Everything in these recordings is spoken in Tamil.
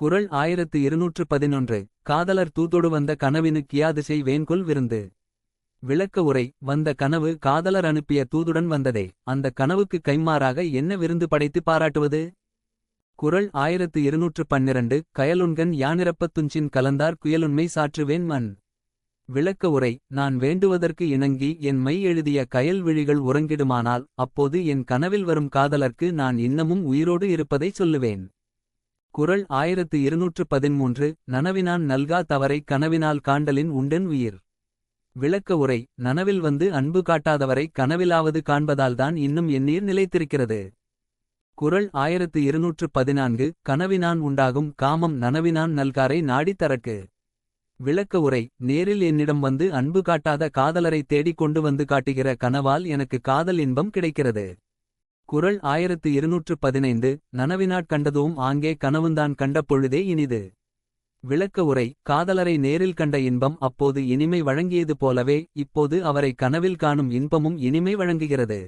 குரல் ஆயிரத்து இருநூற்று பதினொன்று. காதலர் தூதொடு வந்த கனவினு கியாதிசை வேன்கொல் விருந்து. விளக்க உரை வந்த கனவு காதலர் அனுப்பிய தூதுடன் வந்ததே. அந்த கனவுக்கு கைமாறாக என்ன விருந்து படைத்து பாராட்டுவது? குறள் ஆயிரத்து இருநூற்று பன்னிரண்டு. கயலுன்கன் யானிரப்பத் துஞ்சின் கலந்தார் குயலுண்மை சாற்றுவேன் மன் விளக்க உரை நான் வேண்டுவதற்கு இணங்கி என் மை எழுதிய கயல் விழிகள் உறங்கிடுமானால் அப்போது என் கனவில் வரும் காதலர்க்கு நான் இன்னமும் உயிரோடு இருப்பதைச் சொல்லுவேன். குரல் ஆயிரத்து இருநூற்று பதிமூன்று நனவினான் நல்கா தவறை கனவினால் காண்டலின் உண்டன் உயிர். விளக்க உரை நனவில் வந்து அன்பு காட்டாதவரை கனவிலாவது காண்பதால்தான் இன்னும் எண்ணீர் நிலைத்திருக்கிறது. குறள் ஆயிரத்து இருநூற்று பதினான்கு கனவினான் உண்டாகும் காமம் நனவினான் நல்காரை நாடித் தரக்கு. விளக்க உரை நேரில் என்னிடம் வந்து அன்பு காட்டாத காதலரை தேடிக் கொண்டு வந்து காட்டுகிற கனவால் எனக்கு காதல் இன்பம் கிடைக்கிறது. குரல் ஆயிரத்து இருநூற்று பதினைந்து நனவினாட் கண்டதும் ஆங்கே கனவுந்தான் கண்ட பொழுதே இனிது. விளக்க உரை காதலரை நேரில் கண்ட இன்பம் அப்போது இனிமை வழங்கியது போலவே இப்போது அவரை கனவில் காணும் இன்பமும் இனிமை வழங்குகிறது.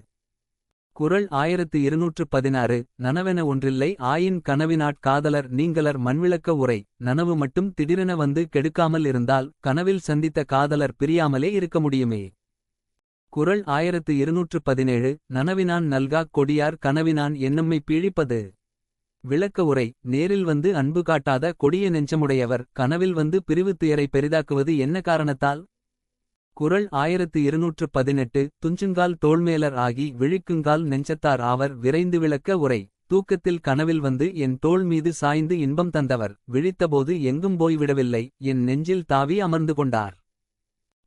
குறள் ஆயிரத்து இருநூற்று பதினாறு நனவென ஒன்றில்லை ஆயின் கனவினாட் காதலர் நீங்களர் மண்விளக்க உரை நனவு மட்டும் திடீரென வந்து கெடுக்காமல் இருந்தால் கனவில் சந்தித்த காதலர் பிரியாமலே இருக்க முடியுமே. குரல் ஆயிரத்து இருநூற்று பதினேழு நனவினான் நல்காக் கொடியார் கனவினான் என்னம்மை பீழிப்பது? விளக்க உரை நேரில் வந்து அன்பு காட்டாத கொடிய நெஞ்சமுடையவர் கனவில் வந்து பிரிவு துயரை பெரிதாக்குவது என்ன காரணத்தால்? குரல் ஆயிரத்து இருநூற்று பதினெட்டு துஞ்சுங்கால் தோள்மேலர் ஆகி விழிக்குங்கால் நெஞ்சத்தார் ஆவர் விரைந்து விளக்க உரை தூக்கத்தில் கனவில் வந்து என் தோள் மீது சாய்ந்து இன்பம் தந்தவர் விழித்தபோது எங்கும் போய்விடவில்லை என் நெஞ்சில் தாவி அமர்ந்து கொண்டார்.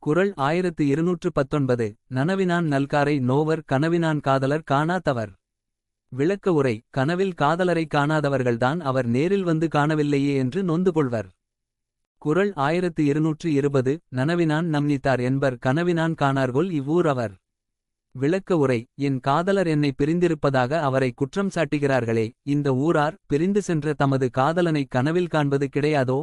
குரல் ஆயிரத்து இருநூற்று பத்தொன்பது. நனவினான் நல்காரை நோவர் கனவினான் காதலர் காணாதவர். விளக்க உரை கனவில் காதலரை காணாதவர்கள்தான் அவர் நேரில் வந்து காணவில்லையே என்று நொந்து கொள்வர். குறள் ஆயிரத்து இருநூற்று இருபது. நனவினான் நம்னித்தார் என்பர் கனவினான் காணார்கொள் இவ்வூர் அவர். விளக்க உரை என் காதலர் என்னை பிரிந்திருப்பதாக அவரை குற்றம் சாட்டுகிறார்களே இந்த ஊரார் பிரிந்து சென்ற தமது காதலனை கனவில் காண்பது கிடையாதோ?